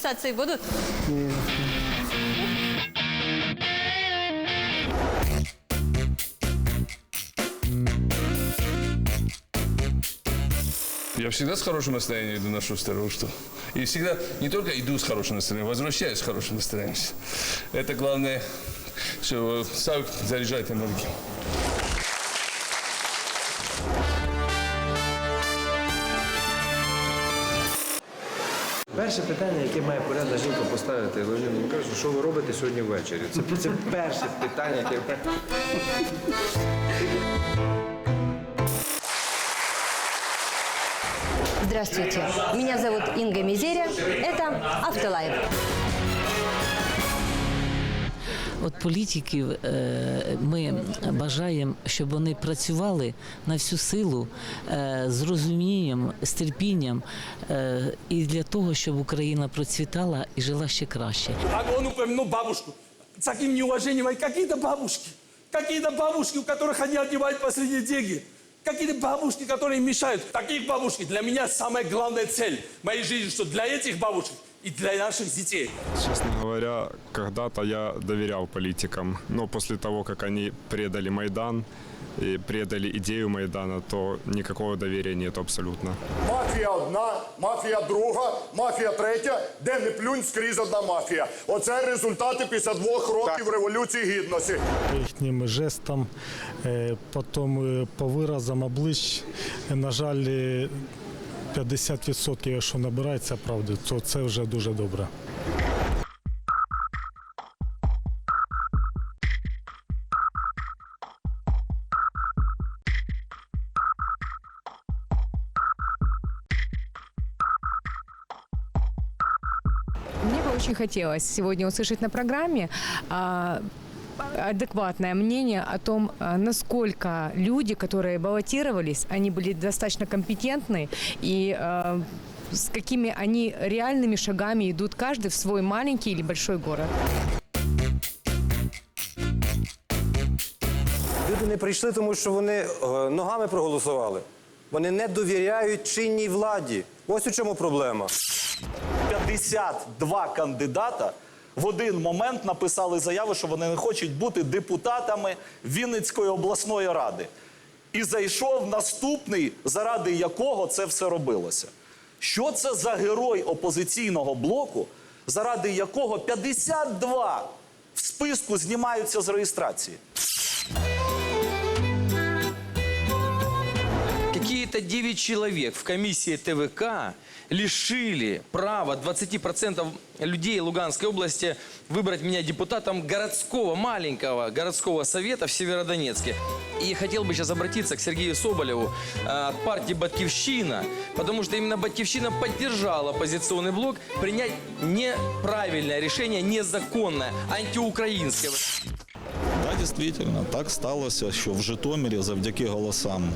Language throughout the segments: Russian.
Мобилизации будут? Я всегда с хорошим настроением иду на шустеру, что. И всегда не только иду с хорошим настроением, возвращаюсь с хорошим настроением. Это главное, что сам заряжает энергию. Перше питання, яке має порядна жінка поставити Леоніду Миколаївичу, що ви робите сьогодні ввечері? Це, це перше питання, яке. Здравствуйте. Меня зовут Инга Мизеря. Это Автолайв. От політиків е, ми бажаємо, щоб вони працювали на всю силу е, з розумінням, з терпінням е, і для того, щоб Україна процвітала і жила ще краще. А он упомянул бабушку. С таким неуважением. А Какие-то бабушки. Какие-то бабушки, у которых они отнимают последние деньги. Какие-то бабушки, которые мешают. Таких бабушки для меня самая главная цель моей жизни, что для этих бабушек и для наших детей. Честно говоря, когда-то я доверял политикам, но после того, как они предали Майдан и предали идею Майдана, то никакого доверия нет абсолютно. Мафія одна, мафія друга, мафія третя, де не плюнь скрізь одна мафія. Оце результати після двох років революції гідності. їхнім жестам, е, потім е, по виразам облич. Е, На жаль, е, 50% якщо набирається правди, то це вже дуже добре. Мне бы очень хотелось сегодня услышать на программе а, адекватное мнение о том, а, насколько люди, которые баллотировались, они были достаточно компетентны и а, с какими они реальными шагами идут каждый в свой маленький или большой город. Люди не прийшли, тому що вони е, ногами проголосували. Вони не довіряють чинній владі. Ось у чому проблема. 52 кандидата в один момент написали заяву, що вони не хочуть бути депутатами Вінницької обласної ради. І зайшов наступний, заради якого це все робилося. Що це за герой опозиційного блоку, заради якого 52 в списку знімаються з реєстрації? Какие-то 9 человек в комиссии ТВК лишили права 20% людей Луганской области выбрать меня депутатом городского, маленького городского совета в Северодонецке. И хотел бы сейчас обратиться к Сергею Соболеву э, от партии «Батьковщина», потому что именно «Батьковщина» поддержала оппозиционный блок принять неправильное решение, незаконное, антиукраинское. Дійсно, так сталося, що в Житомирі завдяки голосам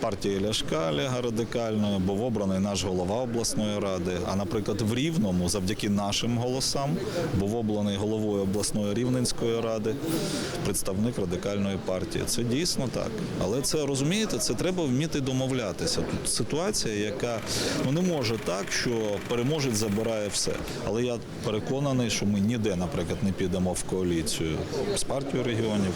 партії Ляшка Олега Радикальної був обраний наш голова обласної ради. А, наприклад, в Рівному, завдяки нашим голосам, був обраний головою обласної Рівненської ради представник радикальної партії. Це дійсно так. Але це розумієте, це треба вміти домовлятися. Тут ситуація, яка ну не може так, що переможець забирає все. Але я переконаний, що ми ніде, наприклад, не підемо в коаліцію з партією регіонів.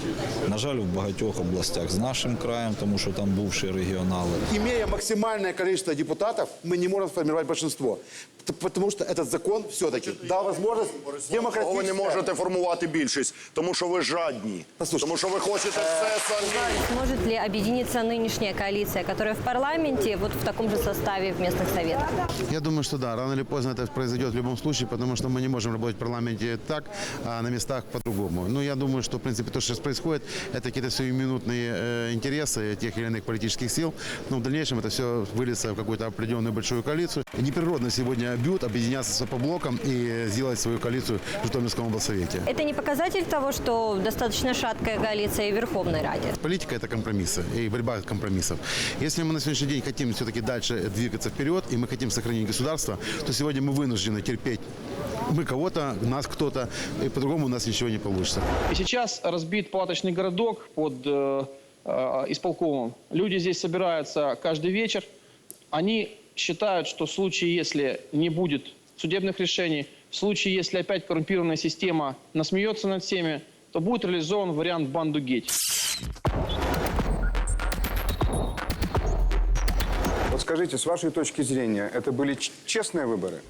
На жаль, в багатьох областях з нашим краєм, тому що там бувші регіонали. Имея максимальное количество депутатов, мы не можем сформировать большинство. Т- Потому что этот закон все-таки дал возможность Ви демократически... не можете формувати більшість, тому що ви жадні. Послухайте, Тому що ви хочете все самі. Сможет ли объединиться нынешняя коалиция, которая в парламенте вот в таком же составе в местных советах? Я думаю, что да, рано или поздно это произойдет в любом случае, потому что мы не можем работать в парламенте так, а на местах по-другому. Ну, я думаю, что, в принципе, то, что сейчас происходит, это какие-то сиюминутные э, интересы тех или иных политических сил, но в дальнейшем это все выльется в какую-то определенную большую коалицию. Неприродно сегодня бьют объединяться по блокам и сделать свою коалицию в Житомирском облсовете. Это не показатель того, что достаточно шаткая коалиция в Верховной Раде? Политика – это компромиссы и борьба компромиссов. Если мы на сегодняшний день хотим все-таки дальше двигаться вперед, и мы хотим сохранить государство, то сегодня мы вынуждены терпеть мы кого-то, нас кто-то, и по-другому у нас ничего не получится. И сейчас разбит палаточный городок под э, исполкомом. Люди здесь собираются каждый вечер. Они считают, что в случае, если не будет судебных решений. В случае, если опять коррумпированная система насмеется над всеми, то будет реализован вариант банду геть. Вот скажите, с вашей точки зрения, это были честные выборы?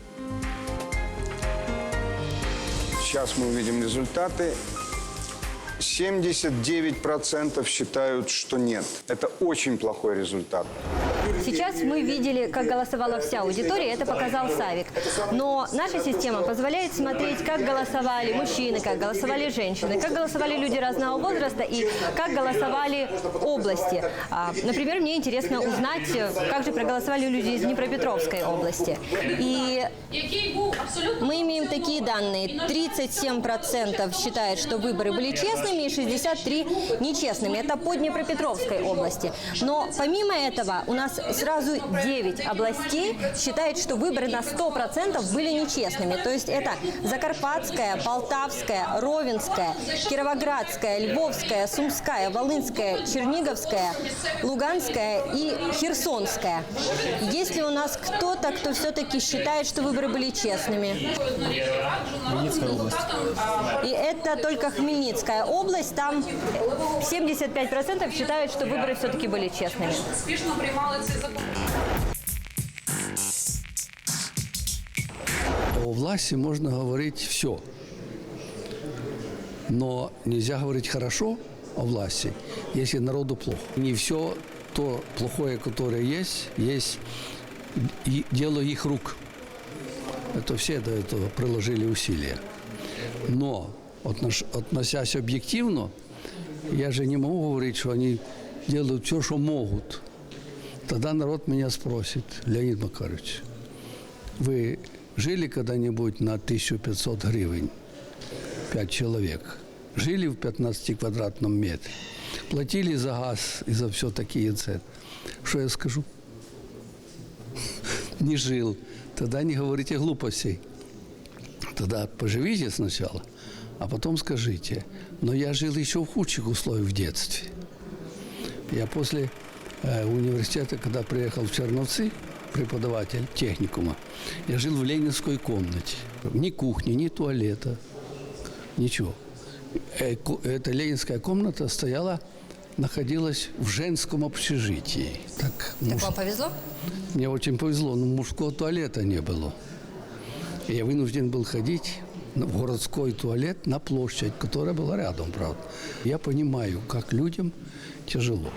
Сейчас мы увидим результаты. 79% считают, что нет. Это очень плохой результат. Сейчас мы видели, как голосовала вся аудитория, это показал Савик. Но наша система позволяет смотреть, как голосовали мужчины, как голосовали женщины, как голосовали люди разного возраста и как голосовали области. А, Например, мне интересно узнать, как же проголосовали люди из Днепропетровской области. И мы имеем такие данные. 37% считают, что выборы были честными, и 63% нечестными. Это по Днепропетровской области. Но помимо этого у нас сразу 9 областей считают, что выборы на 100% были нечестными. То есть это Закарпатская, Полтавская, Ровенская, Кировоградская, Львовская, Сумская, Волынская, Черниговская, Луганская и Херсонская. Есть ли у нас кто-то, кто все-таки считает, что выборы были честными? И это только Хмельницкая область. Там 75% считают, что выборы все-таки были честными. Успішно приймали цей закон. О власти можно говорить все. Но нельзя говорить хорошо о власти, если народу плохо. Не все то плохое, которое есть, есть и дело их рук. Это все до этого приложили усилия. Но, отнош- относясь объективно, я же не могу говорить, что они делают все, что могут. Тогда народ меня спросит, Леонид Макарович, вы жили когда-нибудь на 1500 гривен? Пять человек. Жили в 15-квадратном метре. Платили за газ и за все такие цены. Что я скажу? Не жил. Тогда не говорите глупостей. Тогда поживите сначала, а потом скажите. Но я жил еще в худших условиях в детстве. Я после университета, когда приехал в Черновцы, преподаватель техникума, я жил в ленинской комнате. Ни кухни, ни туалета, ничего. Э, Эта ленинская комната стояла, находилась в женском общежитии. Так, Так муж- вам повезло? мне очень повезло, но мужского туалета не было. И я вынужден был ходить в городской туалет на площадь, которая была рядом, правда. Я понимаю, как людям тяжело.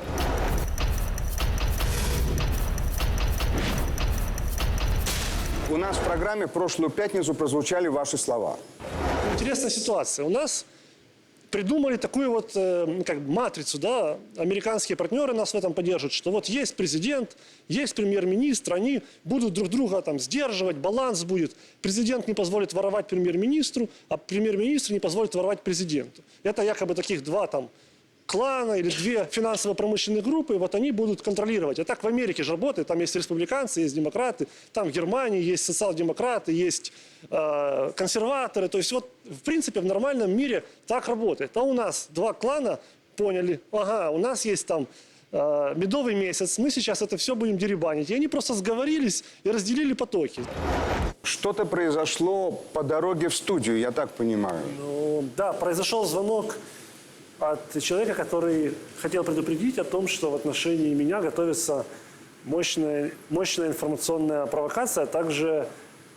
У нас в программе прошлую пятницу прозвучали ваши слова. Интересная ситуация. У нас придумали такую вот э, как матрицу, да, американские партнеры нас в этом поддерживают, что вот есть президент, есть премьер-министр, они будут друг друга там сдерживать, баланс будет. Президент не позволит воровать премьер-министру, а премьер-министр не позволит воровать президенту. Это якобы таких два там клана или две финансово-промышленные группы, вот они будут контролировать. А так в Америке же работает, там есть республиканцы, есть демократы, там в Германии есть социал-демократы, есть э, консерваторы. То есть вот в принципе в нормальном мире так работает. А у нас два клана поняли, ага, у нас есть там э, медовый месяц, мы сейчас это все будем деребанить. И они просто сговорились и разделили потоки. Что-то произошло по дороге в студию, я так понимаю. Ну, да, произошел звонок от человека, который хотел предупредить о том, что в отношении меня готовится мощная, мощная информационная провокация, а также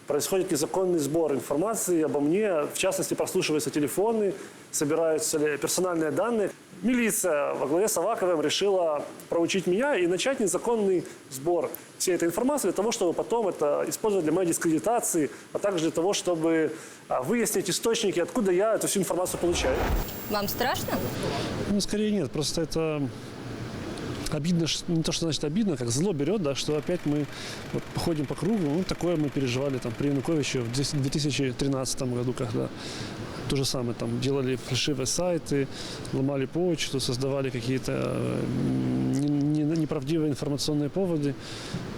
происходит незаконный сбор информации обо мне. В частности, прослушиваются телефоны, собираются ли персональные данные. Милиция во главе с Аваковым решила проучить меня и начать незаконный сбор всей этой информации для того, чтобы потом это использовать для моей дискредитации, а также для того, чтобы а, выяснить источники, откуда я эту всю информацию получаю. Вам страшно? Ну, скорее нет, просто это обидно, не то, что значит обидно, как зло берет, да, что опять мы вот ходим по кругу, ну, такое мы переживали там при Януковиче в 10 2013 году, когда то же самое, там, делали фальшивые сайты, ломали почту, создавали какие-то э, не- не- неправдивые информационные поводы.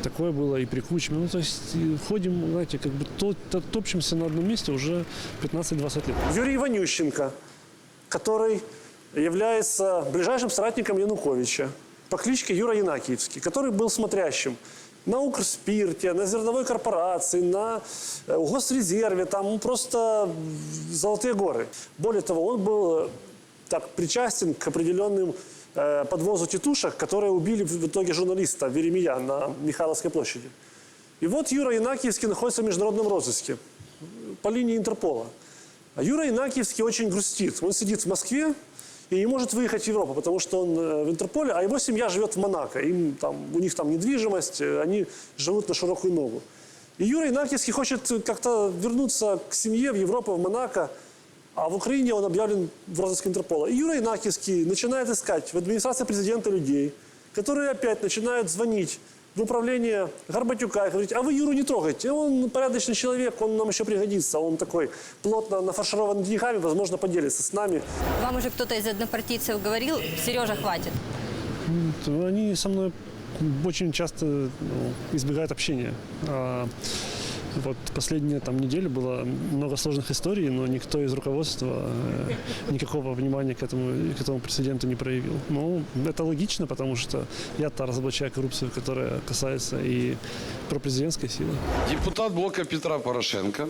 Такое было и при Кучме. Ну, то есть ходим, знаете, как бы то- то- топчемся на одном месте уже 15-20 лет. Юрий Иванющенко, который является ближайшим соратником Януковича по кличке Юра Янакиевский, который был смотрящим на Укрспирте, на зерновой корпорации, на э, госрезерве, там просто золотые горы. Более того, он был э, так причастен к определенным э, подвозу тетушек, которые убили в итоге журналиста Веремия на Михайловской площади. И вот Юра Янакиевский находится в международном розыске по линии Интерпола. А Юра Инакиевский очень грустит. Он сидит в Москве и не может выехать в Европу, потому что он э, в Интерполе, а его семья живет в Монако. Им, там, у них там недвижимость, э, они живут на широкую ногу. И Юра Инакиевский хочет как-то вернуться к семье в Европу, в Монако, а в Украине он объявлен в розыске Интерпола. И Юра Инакиевский начинает искать в администрации президента людей, которые опять начинают звонить в управление Горбатюка и говорить, а вы Юру не трогайте, он порядочный человек, он нам еще пригодится, он такой плотно нафарширован деньгами, возможно, поделится с нами. Вам уже кто-то из однопартийцев говорил, Сережа, хватит. Они со мной очень часто ну, избегают общения. Вот последние там недели было много сложных историй, но никто из руководства э, никакого внимания к этому, к этому прецеденту не проявил. Ну, это логично, потому что я-то разоблачаю коррупцию, которая касается и пропрезидентской силы. Депутат блока Петра Порошенко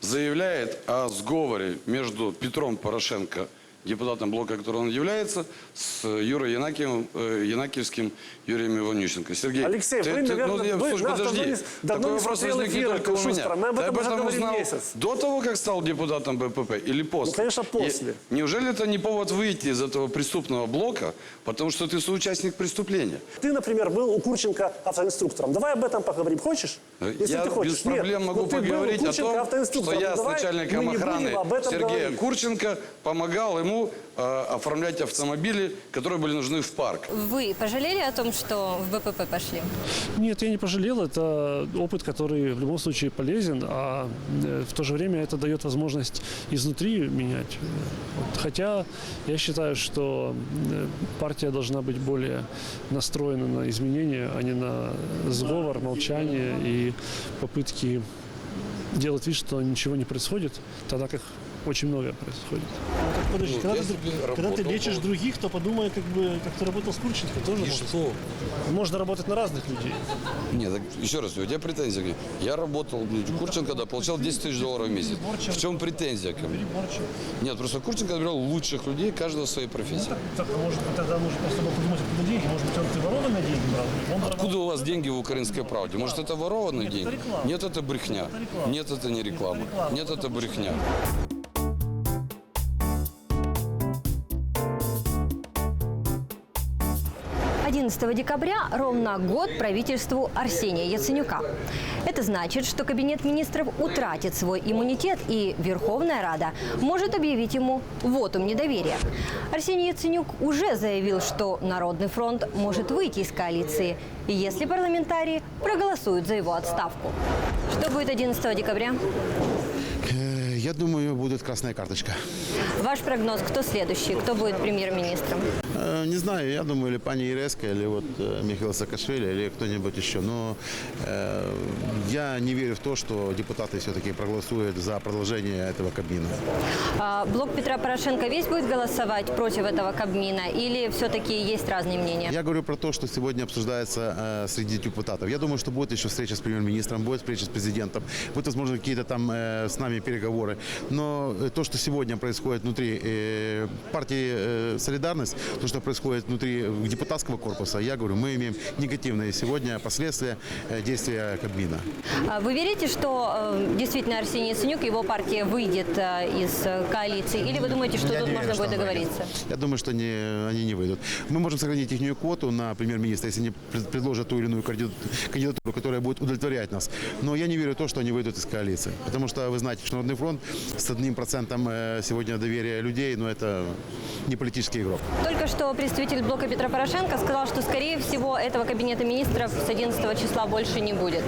заявляет о сговоре между Петром Порошенко, депутатом блока, которым он является, с Юрой Янакиевым, э, Янакиевским Юрием Иванющенко. Сергей, Алексей, вы, наверное, я- вы слушай, нас подожди. давно не- давно Такой не вопрос возник не только у меня. Мы об Ты этом об этом узнал месяц. до того, как стал депутатом БПП или после? Ну, конечно, после. И неужели это не повод выйти из этого преступного блока, потому что ты соучастник преступления? Ты, например, был у Курченко автоинструктором. Давай об этом поговорим. Хочешь? Если я ты хочешь. без проблем Нет, могу ну ты поговорить о том, что я с начальником охраны Сергея говорить. Курченко помогал ему э, оформлять автомобили, которые были нужны в парк. Вы пожалели о том, что в БПП пошли? Нет, я не пожалел. Это опыт, который в любом случае полезен, а э, в то же время это дает возможность изнутри менять. Вот. Хотя я считаю, что э, партия должна быть более настроена на изменения, а не на сговор, молчание и попытки делать вид, что ничего не происходит, тогда как очень многое происходит. Подожди, Ну, когда, ты, когда ты лечишь вот. других, то подумай, как бы, как ты работал с Курченко, тоже И может. что? Можно работать на разных людей. Нет, так еще раз, у тебя претензия. Я работал, ну, Курченко, да, получал 10 тысяч долларов в месяц. В чем претензия ко мне? Нет, просто Курченко отбирал лучших людей, каждого в своей профессии. Так, может, тогда нужно просто было подумать, откуда деньги. Может быть, он ты ворованные деньги брал? Он Откуда у вас деньги в украинской правде? Может, это ворованные Нет, это деньги? реклама. Нет, это брехня. Это. Нет, это не реклама. реклама. Нет, это брехня. 11 декабря ровно год правительству Арсения Яценюка. Это значит, что Кабинет министров утратит свой иммунитет, и Верховная Рада может объявить ему вотум недоверия. Арсений Яценюк уже заявил, что Народный фронт может выйти из коалиции, если парламентарии проголосуют за его отставку. Что будет 11 декабря? Э, Я думаю, будет красная карточка. Ваш прогноз, кто следующий, кто будет премьер-министром? Не знаю, я думаю, или пани Иреска, или вот э, Михаил Саакашвили, или кто-нибудь еще. Но э, я не верю в то, что депутаты все-таки проголосуют за продолжение этого кабина. А, Блок Петра Порошенко весь будет голосовать против этого Кабмина или все-таки есть разные мнения? Я говорю про то, что сегодня обсуждается э, среди депутатов. Я думаю, что будет еще встреча с премьер-министром, будет встреча с президентом, будут, возможно, какие-то там э, с нами переговоры. Но э, то, что сегодня происходит внутри э, партии э, «Солидарность», то, что происходит внутри э, депутатского корпуса, я говорю, мы имеем негативные сегодня последствия э, действия Кабмина. А Вы верите, что э, действительно Арсений Яценюк, его партия выйдет э, из коалиции? Или вы думаете, что Я тут не можно верю, что будет договориться? выйдет. Я думаю, что они, они не выйдут. Мы можем сохранить их квоту на премьер-министра, если они пред- предложат ту или иную кандидатуру, которая будет удовлетворять нас. Но я не верю в то, что они выйдут из коалиции. Потому что вы знаете, что Народный фронт с одним процентом сегодня доверия людей, но это не политический игрок. Только что представитель блока Петра Порошенко сказал, что, скорее всего, этого кабинета министров с 11 числа больше не будет.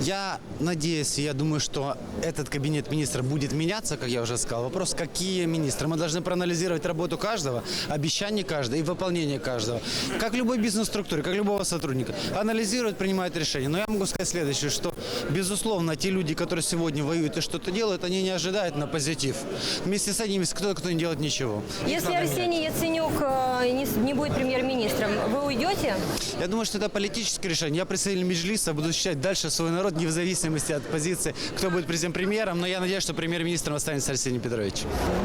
Я надеюсь, я думаю, что этот кабинет министров будет меняться, как я уже сказал. Вопрос, какие министры. Мы должны проанализировать работу каждого, обещания каждого и выполнение каждого. Как в любой бизнес-структуре, как любого сотрудника. Анализируют, принимают решения. Но я могу сказать следующее, что, безусловно, те люди, которые сегодня воюют и что-то делают, они не ожидают на позитив. Вместе с ними есть кто-то, кто не делает ничего. Если Арсений Яценюк э, не, будет премьер-министром, вы уйдете? Я думаю, что это политическое решение. Я представитель Меджлиса, буду защищать дальше свой народ, не в зависимости от позиции, кто будет президент-премьером, но я надеюсь, что премьер-министром останется Арсений Петрович.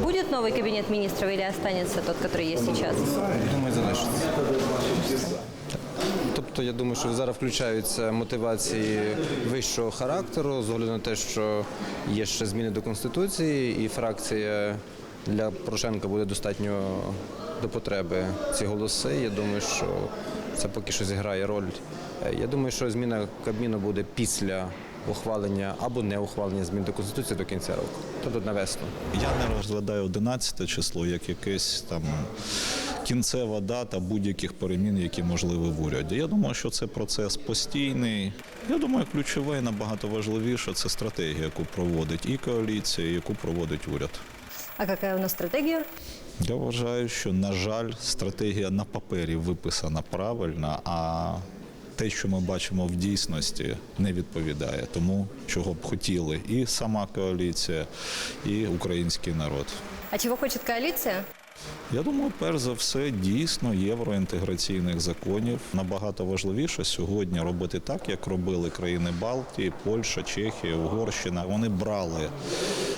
Будет новый кабинет министров или останется тот, который есть сейчас? Думаю, залишиться. Тобто я думаю, що зараз включаються мотивації вищого характеру, з огляду на те, що є ще зміни до Конституції, і фракція для Порошенка буде достатньо до потреби ці голоси. Я думаю, що це поки що зіграє роль. Е, Я думаю, що зміна Кабміну буде після ухвалення або не ухвалення змін до Конституції до кінця року, тобто на весну. Я не розглядаю 11 число як якесь там кінцева дата будь-яких перемін, які можливі в уряді. Я думаю, що це процес постійний. Я думаю, ключове і набагато важливіше це стратегія, яку проводить і коаліція, і яку проводить уряд. А какая у нас стратегия? Я вважаю, що, на жаль, стратегія на папері виписана правильно, а те, що ми бачимо в дійсності, не відповідає тому, чого б хотіли і сама коаліція, і український народ. А чего хочет коалиция? Я думаю, перш за все, дійсно євроінтеграційних законів набагато важливіше сьогодні робити так, як робили країни Балтії, Польща, Чехія, Угорщина. Вони брали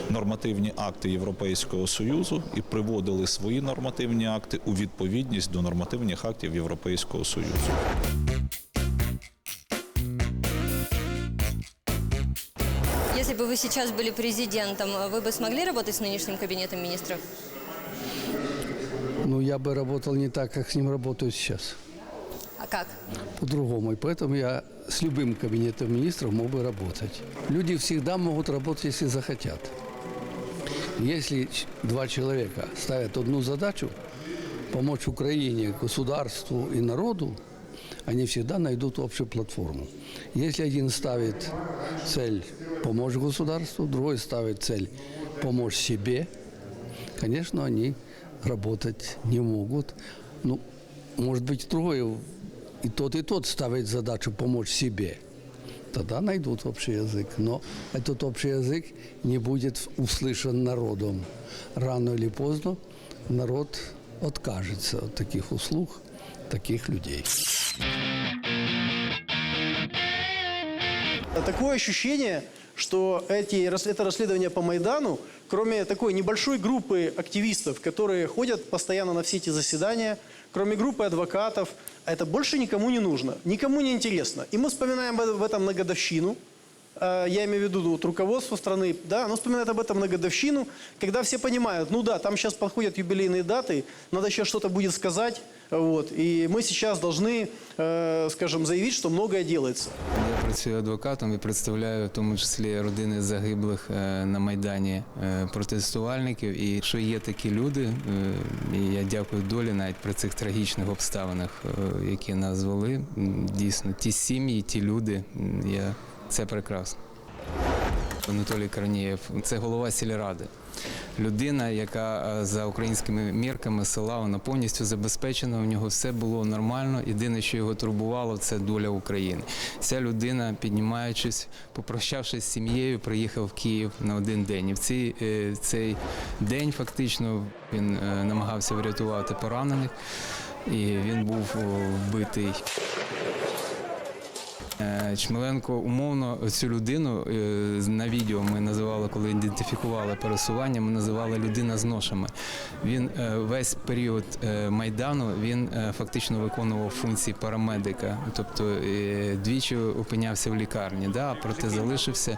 нормативні акти Європейського союзу і приводили свої нормативні акти у відповідність до нормативних актів Європейського союзу. Если бы вы сейчас были президентом, вы бы смогли работать с нынешним кабинетом министров? Ну, я бы работал не так, как с ним работаю сейчас. А как? По-другому. И поэтому я с любым кабинетом министров мог бы работать. Люди всегда могут работать, если захотят. Если два человека ставят одну задачу – помочь Украине, государству и народу, они всегда найдут общую платформу. Если один ставит цель помочь государству, другой ставит цель помочь себе, конечно, они работать не могут. Ну, может быть, трое, и тот, и тот ставит задачу помочь себе. Тогда найдут общий язык. Но этот общий язык не будет услышан народом. Рано или поздно народ откажется от таких услуг, таких людей. Такое ощущение, что эти, это расследование по Майдану, кроме такой небольшой группы активистов, которые ходят постоянно на все эти заседания, кроме группы адвокатов, это больше никому не нужно, никому не интересно. И мы вспоминаем в этом на годовщину, э, я имею в виду вот, руководство страны, да, оно вспоминает об этом на годовщину, когда все понимают, ну да, там сейчас подходят юбилейные даты, надо еще что-то будет сказать, вот, и мы сейчас должны, э, скажем, заявить, что многое делается. Я працюю адвокатом і представляю в тому числі родини загиблих е, на Майдані е, протестувальників. І що є такі люди, е, і я дякую долі навіть при цих трагічних обставинах, е, які нас звели. М, Дійсно, ті сім'ї, ті люди, м, я, це прекрасно. Анатолій Корнієв це голова сільради. Людина, яка е, за українськими мірками села вона повністю забезпечена. У нього все було нормально. Єдине, що його турбувало, це доля України. Ця людина, піднімаючись, попрощавшись з сім'єю, приїхав в Київ на один день. І в цей, е, цей день фактично він е, намагався врятувати поранених, і він був вбитий. Е, Чмеленко умовно цю людину е, на відео ми називали, коли ідентифікували пересування, ми називали людина з ношами. Він е, весь період майдану він фактично виконував функції парамедика, тобто двічі опинявся в лікарні, да, проте залишився.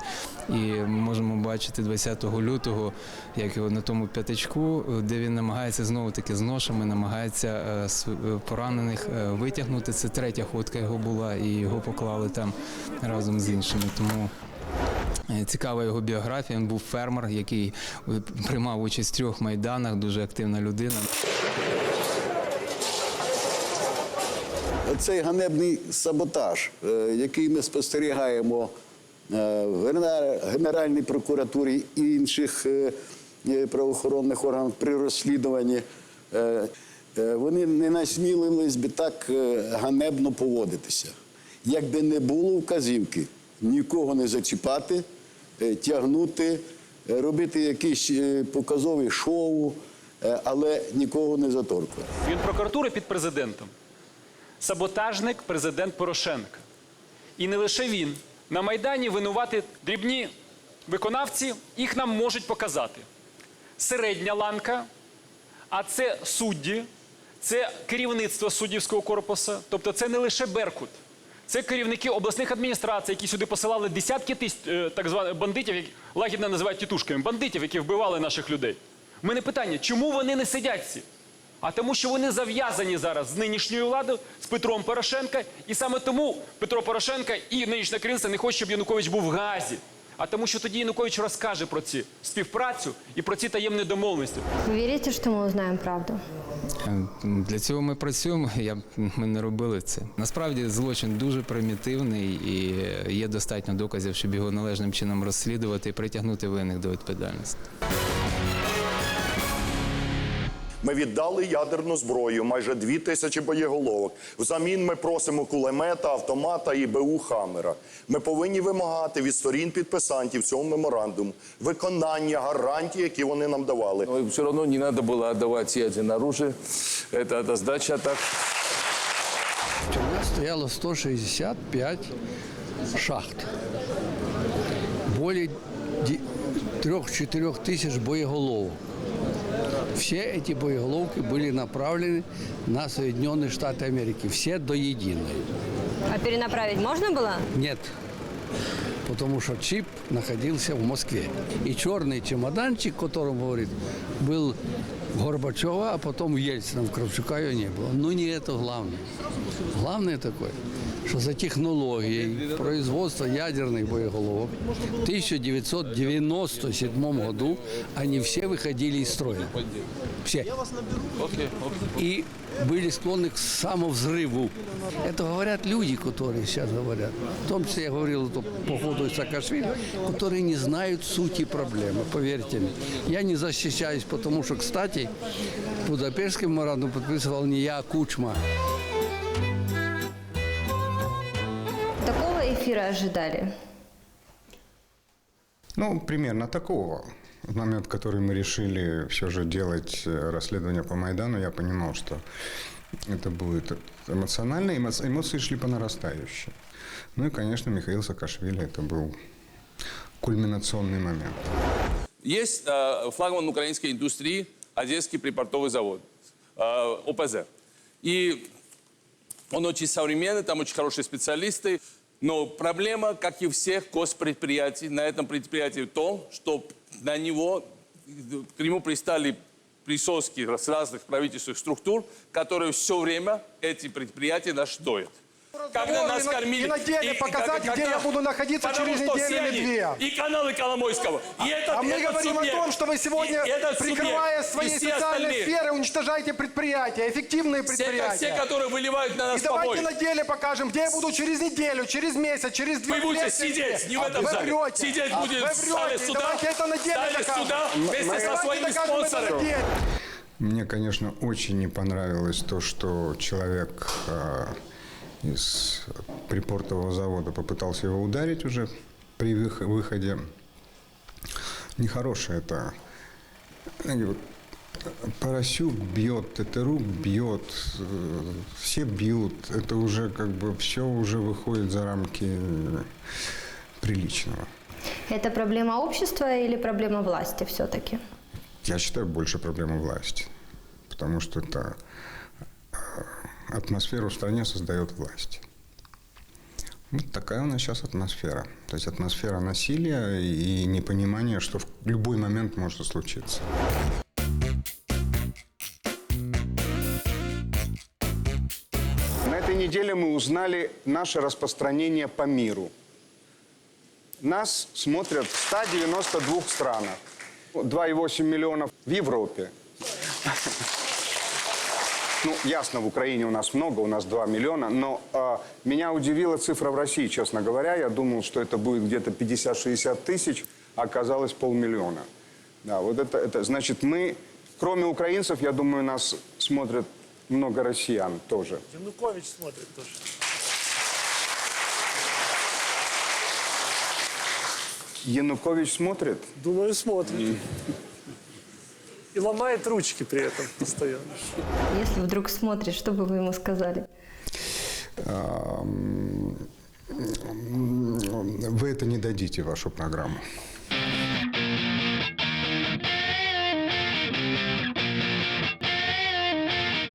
І можемо бачити 20 лютого, як його на тому п'ятачку, де він намагається знову таки з ношами, намагається поранених витягнути. Це третя ходка його була, і його поклали там разом з іншими. Тому е, цікава його біографія. Він був фермер, який е, приймав участь в трьох майданах, дуже активна людина. Цей ганебний саботаж, е, який ми спостерігаємо в Генеральній прокуратурі і інших правоохоронних органів при розслідуванні. Вони не насмілились би так ганебно поводитися. Якби не було вказівки нікого не зачіпати, е, тягнути, е, робити якісь е, показові шоу, але нікого не заторкувати. Він прокуратури під президентом. Саботажник президент Порошенка. І не лише він. На Майдані винувати дрібні виконавці, їх нам можуть показати. Середня ланка, а це судді, це керівництво суддівського корпусу. Тобто це не лише Беркут. Це керівники обласних адміністрацій, які сюди посилали десятки тисяч е, так званих бандитів, які лагідно називають тітушками, бандитів, які вбивали наших людей. У мене питання, чому вони не сидять ці? А тому, що вони зав'язані зараз з нинішньою владою, з Петром Порошенка, і саме тому Петро Порошенка і нинішня керівництво не хоче, щоб Янукович був в Газі. А тому, що тоді Янукович розкаже про ці співпрацю і про ці таємні домовленості. Ви вірите, що ми знаємо правду? Е, Для цього ми працюємо. Я ми не робили це. Насправді злочин дуже примітивний і є достатньо доказів, щоб його належним чином розслідувати і притягнути винних до відповідальності. Ми віддали ядерну зброю, майже дві тисячі боєголовок. Взамін ми просимо кулемета, автомата і БУ Хаммера. Ми повинні вимагати від сторін підписантів цього меморандуму виконання гарантій, які вони нам давали. Но все равно не надо было отдавать ядерное оружие. Это, это сдача так. У нас стояло 165 шахт. Более 3-4 тысяч боеголовок. Все эти боеголовки были направлены на Соединенные Штаты Америки. Все до единой. А перенаправить можно было? Нет. Потому что чип находился в Москве. И черный чемоданчик, о котором говорит, был Горбачева, а потом Ельцина, в Кравчука ее не было. Но не это главное. Главное такое, что за технологией производства ядерных боеголовок в 1997 году они все выходили из строя. Все. И были склонны к самовзрыву. Это говорят люди, которые сейчас говорят. В том числе я говорил это по ходу Саакашвили, которые не знают сути проблемы, поверьте мне. Я не защищаюсь, потому что, кстати, Будапештский меморандум подписывал не я, а Кучма. Эфира ожидали? Ну, примерно такого. В момент, в который мы решили все же делать э, расследование по Майдану, я понимал, что это будет эмоционально, эмо- эмоции шли по нарастающей. Ну и, конечно, Михаил Саакашвили, это был кульминационный момент. Есть э, флагман украинской индустрии Одесский припортовый завод, э, ОПЗ. И он очень современный, там очень хорошие специалисты. Но проблема, как и всех госпредприятий, на этом предприятии в том, что на него, к нему пристали присоски с разных правительственных структур, которые все время эти предприятия стоят. Когда нас и на- кормили... и на деле показать, где я буду находиться Потому через неделю все или две. И каналы Коломойского. И этот, а мы этот говорим субъект, о том, что вы сегодня, прикрывая субъект, своей и все социальной остальные. сферы, уничтожаете предприятия, эффективные Все, предприятия. все, которые выливают на нас И давайте на деле покажем, где я буду через неделю, через месяц, через две Вы будете сидеть, не в этом Вы зале. врете. Сидеть А будет вы в зале суда, Давайте это на деле докажем. суда вместе со своими спонсорами. Мне, конечно, очень не понравилось то, что человек э, из припортового завода попытался его ударить уже при вых- выходе. Нехорошее это. Поросюк бьет, Тетерук бьет, все бьют. Это уже как бы все уже выходит за рамки приличного. Это проблема общества или проблема власти все-таки? Я считаю, больше проблема власти. Потому что это атмосферу в стране создает власть. Вот такая у нас сейчас атмосфера. То есть атмосфера насилия и непонимания, что в любой момент может случиться. На этой неделе мы узнали наше распространение по миру. Нас смотрят в 192 странах. 2,8 миллионов в Европе. Ну, ясно, в Украине у нас много, у нас 2 миллиона, но а, меня удивила цифра в России, честно говоря. Я думал, что это будет где-то 50-60 тысяч, а оказалось полмиллиона. Да, вот это, это, значит, мы, кроме украинцев, я думаю, нас смотрят много россиян тоже. Янукович смотрит тоже. Янукович смотрит? Думаю, смотрит. И ломает ручки при этом постоянно. Если вдруг смотрит, что бы вы ему сказали? Вы это не дадите, вашу программу.